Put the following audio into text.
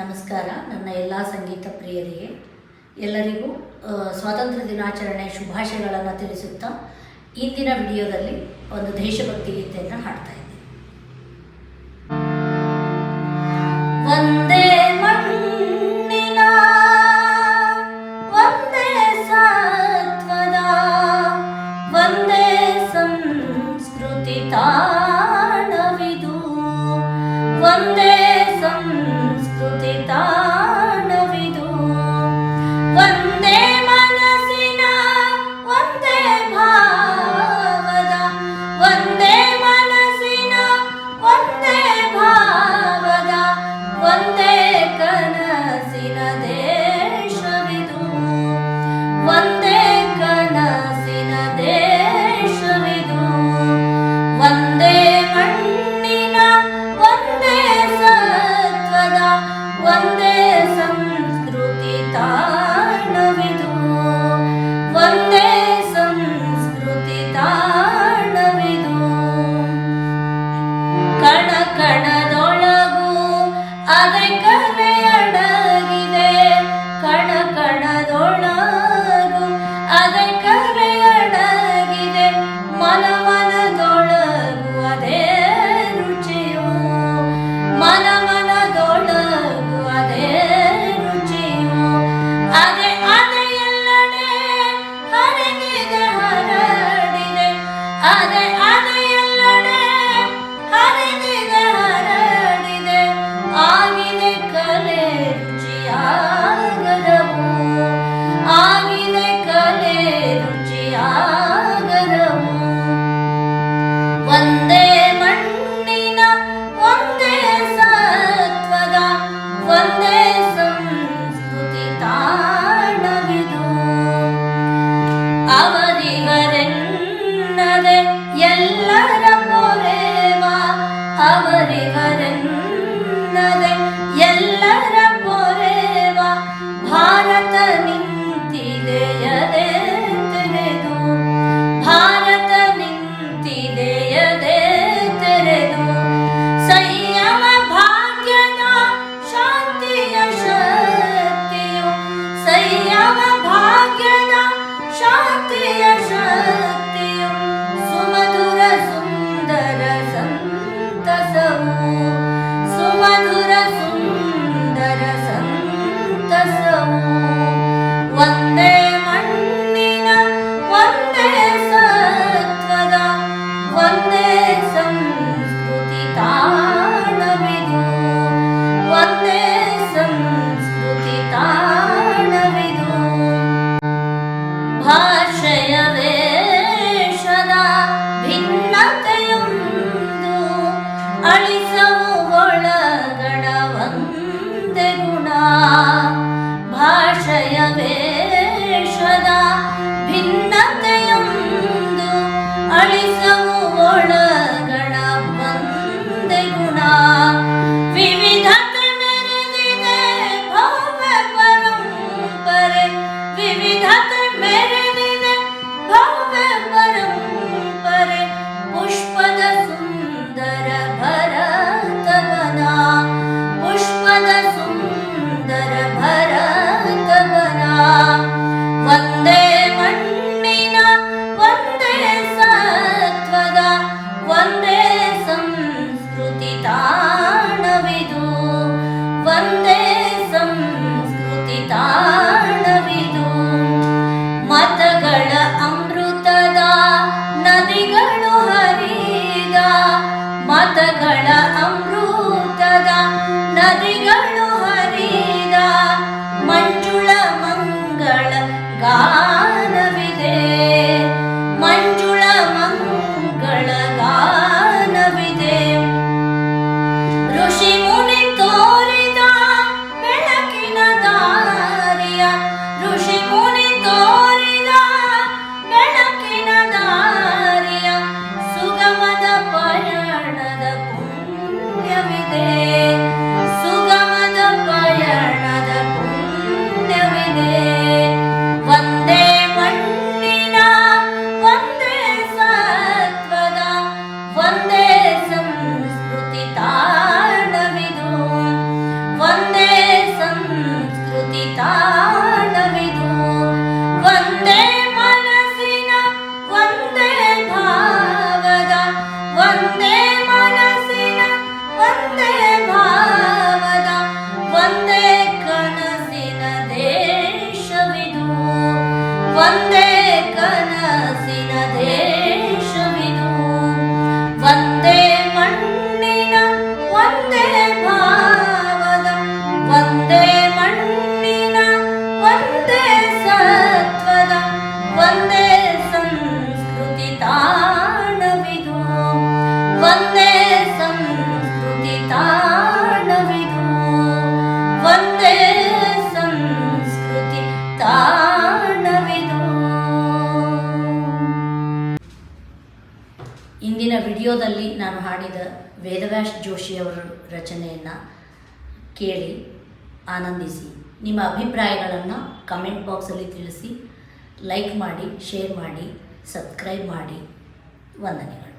ನಮಸ್ಕಾರ, ನನ್ನ ಎಲ್ಲ ಸಂಗೀತ ಪ್ರಿಯರಿಗೆ. ಎಲ್ಲರಿಗೂ ಸ್ವಾತಂತ್ರ್ಯ ದಿನಾಚರಣೆ ಶುಭಾಶಯಗಳನ್ನು ತಿಳಿಸುತ್ತಾ, ಇಂದಿನ ವಿಡಿಯೋದಲ್ಲಿ ಒಂದು ದೇಶಭಕ್ತಿ ಗೀತೆಯನ್ನು ಹಾಡ್ತಾ Medina. ಅವರಿವರೆನ್ನದ ಎಲ್ಲರ ಪೊರೆವಾ ಅವರಿವರೆನ್ನದ ಎಲ್ಲರ ಪೊರೆವಾ ಭಾರತ ನಿಂತಿದೆಯದೇ छय वेषदा ತಾಣವಿದು ಇಂದಿನ ವಿಡಿಯೋದಲ್ಲಿ ನಾನು ಹಾಡಿದ ವೇದವ್ಯಾಸ್ ಜೋಶಿಯವರ ರಚನೆಯನ್ನು ಕೇಳಿ ಆನಂದಿಸಿ. ನಿಮ್ಮ ಅಭಿಪ್ರಾಯಗಳನ್ನು ಕಮೆಂಟ್ ಬಾಕ್ಸಲ್ಲಿ ತಿಳಿಸಿ. ಲೈಕ್ ಮಾಡಿ ಶೇರ್ ಮಾಡಿ ಸಬ್ಸ್ಕ್ರೈಬ್ ಮಾಡಿ. ವಂದನೆಗಳು.